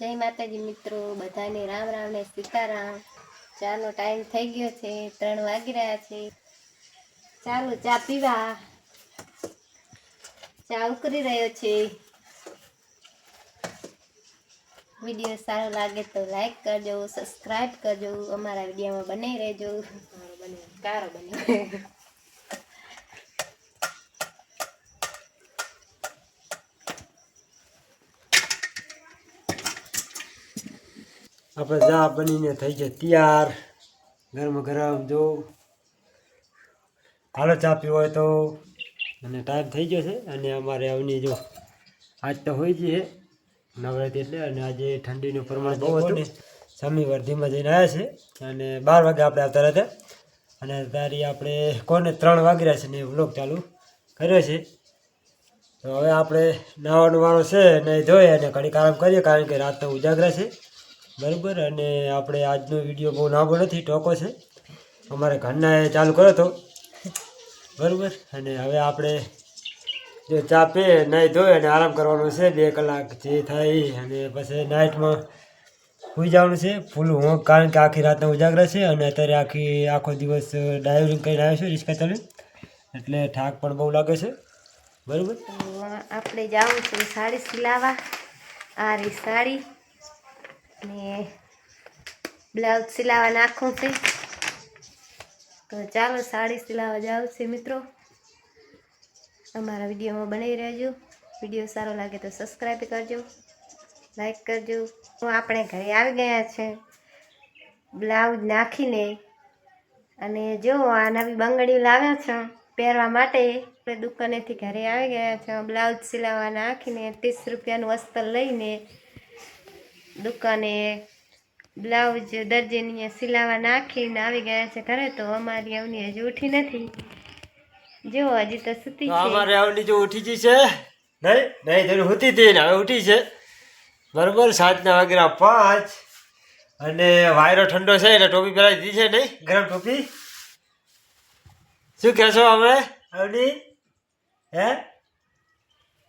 જય માતાજી મિત્રો, બધાને રામ રામ ને સીતારામ. ચાનો ટાઈમ થઈ ગયો છે, ત્રણ વાગી રહ્યા છે. ચાલો ચા પીવા. ચા ઉકરી રહ્યો છે. વીડિયો સારો લાગે તો લાઈક કરજો સબસ્ક્રાઈબ કરજો. અમારા વિડીયોમાં બને રહેજો. કારો બને આપણે ચા બનીને થઈ જાય તૈયાર. ગરમ ગરમ જો. હાલો ચા પીવો હોય તો. અને ટાઈમ થઈ ગયો છે. અને અમારે આવની જો આજ તો હોય છે નવરાત્રી એટલે. અને આજે ઠંડીનું પ્રમાણ બહુ હતું. સમી વર્ધીમાં જઈને આવ્યા છે. અને બાર વાગે આપણે આવતા હતા અને તારી આપણે કોને ત્રણ વાગી રહ્યા છે ને વ્લોગ ચાલુ કર્યો છે. તો હવે આપણે નાવાનો વાળો છે નહીં ધોઈએ અને ઘડીક આરામ કરીએ કારણ કે રાત તો ઉજાગરા છે. બરાબર, અને આપણે આજનો વીડિયો બહુ લાંબો નથી, ટોકો છે. અમારે ઘરના ચાલુ કર્યો હતો. બરાબર, અને હવે આપણે જો ચા પીએ નાહી ધોઈ અને આરામ કરવાનો છે, બે કલાક જે થાય અને પછી નાઇટમાં સુઈ જવાનું છે. ફૂલ હું, કારણ કે આખી રાતના ઉજાગરા છે, અને અત્યારે આખી, આખો દિવસ ડ્રાઇવિંગ કરીને આવ્યો છું રિક્ષા ચાલી એટલે થાક પણ બહુ લાગે છે. બરાબર? આપણે જવું છે સાડી સિલાવા. આ રી સાડી. ને બ્લાઉઝ સિલાવા નાખું છે. તો ચાલો સાડી સિલાવા જાવ છે મિત્રો. અમારા વિડીયોમાં બનાવી રહેજો. વીડિયો સારો લાગે તો સબસ્ક્રાઈબ કરજો લાઈક કરજો. હું આપણે ઘરે આવી ગયા છે. બ્લાઉઝ નાખીને અને જો આ નવી બંગડીઓ લાવ્યા છે પહેરવા માટે, આપણે દુકાનેથી ઘરે આવી ગયા છે. બ્લાઉઝ સિલાવા નાખીને ત્રીસ રૂપિયાનું અસ્તર લઈને દુકાને બ્લાઉઝ દરજીની સિલાવા નાખીને આવી ગયા છે ઘરે તો અમારી અવની હજુ ઉઠી નથી. જો હજી તો સુતી છે. અમારે અવની જો ઉઠી ગઈ છે. નહીં નહીં તેનું હોતી હતી ને હવે ઉઠી છે. બરોબર સાંજના વાગ્યા પાંચ. અને વાયરો ઠંડો છે એટલે ટોપી પહેરાવી દીધી છે નહીં. ગરમ ટોપી. શું કહેશો અમે અવની હે?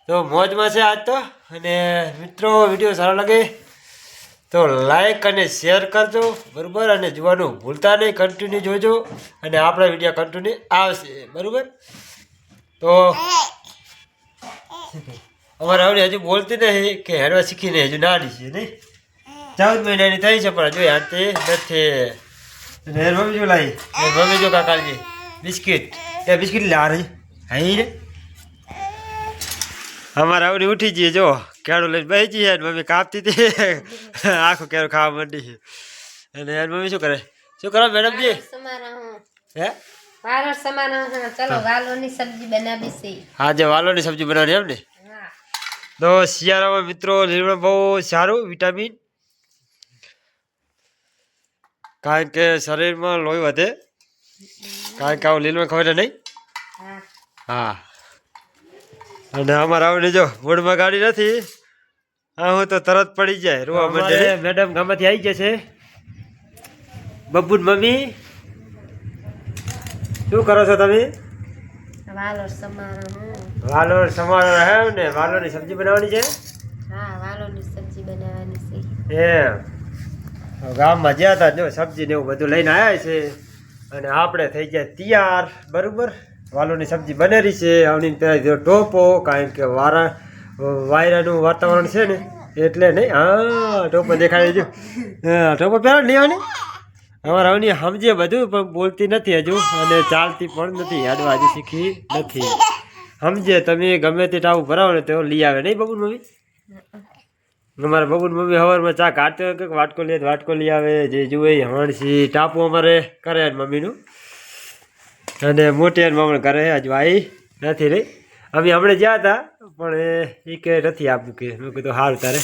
તો મોજમાં છે આજ તો. અને મિત્રો વીડિયો સારો લાગે. તો લાઈક અને શેર કરજો. બરાબર? અને જોવાનું ભૂલતા નહીં. કન્ટિન્યુ જોજો. અને આપણા વીડિયો કન્ટિન્યુ આવશે. બરાબર? તો અમારે આવડી હજુ બોલતી નહીં કે હેડવા શીખીને હજુ નાની છે, નહીં? ચૌદ મહિનાની થઈ છે, પણ હજુ હાથે નથી. હેર મમ્મી જો લાવી મમ્મી જો કાકાજી. બિસ્કિટ. એ બિસ્કિટ લારી હાઈ રે અમારે આવડી ઉઠી જઈએ જો. કેળું લઈને બેસી જઈએ મમ્મી કાપતી હતી. આખું કેળું ખાવા માંડી અને એની મમ્મી શું કરે? શું કરો મેડમજી હું? ચલો વાલોની સબ્જી બનાવવાની એમ ને? તો શિયાળામાં મિત્રો લીમડો બહુ સારું વિટામિન. કારણ કે શરીરમાં લોહી વધે. કારણ કે આવું લીલમાં ખબર નહીં? હા. અને અમારે આવડે જો મૂડમાં ગાડી નથી. હા હું તો તરત પડી જાય રોવા માટે મેડમ ગામમાંથી આવી જશે. છે બબ્બુન મમ્મી શું કરો છો તમે? વાલોર સમારો વાલોર સમારો હે ને વાલોરની સબ્જી બનાવવાની છે? હા વાલોરની સબ્જી બનાવવાની છે. એ ગામમાં જ્યાં હતા જો સબ્જી ને એવું બધું લઈને આવ્યા છે. અને આપણે થઈ ગયા તૈયાર બરાબર? વાલોની સબ્જી બનેલી છે આવની પહેલાં ટોપો, કારણ કે વારા, વાયરાનું વાતાવરણ છે ને, એટલે નહીં, હા, ટોપો દેખાડી જો હા, ટોપો પહેલાં લેવાની અમારા આવની સમજે બધું, પણ બોલતી નથી હજુ, અને ચાલતી પણ નથી, હાડવા હજી શીખી નથી. સમજે તમે ગમે તે ટાવું ભરાવો ને તો લઈ આવે, નહીં બબુન મમ્મી? અમારે બબુન મમ્મી હવારમાં ચા કાઢતો કંઈક વાટકો લે વાટકો લઈ આવે, જે જુએ હણસી. ટાપુ અમારે કરે મમ્મીનું. અને મોટી એની ઘરે હજુ આવી નથી રહી. અમે હમણાં ગયા હતા, પણ એ કે નથી આપ્યું કે. મેં કીધું સારું તારે.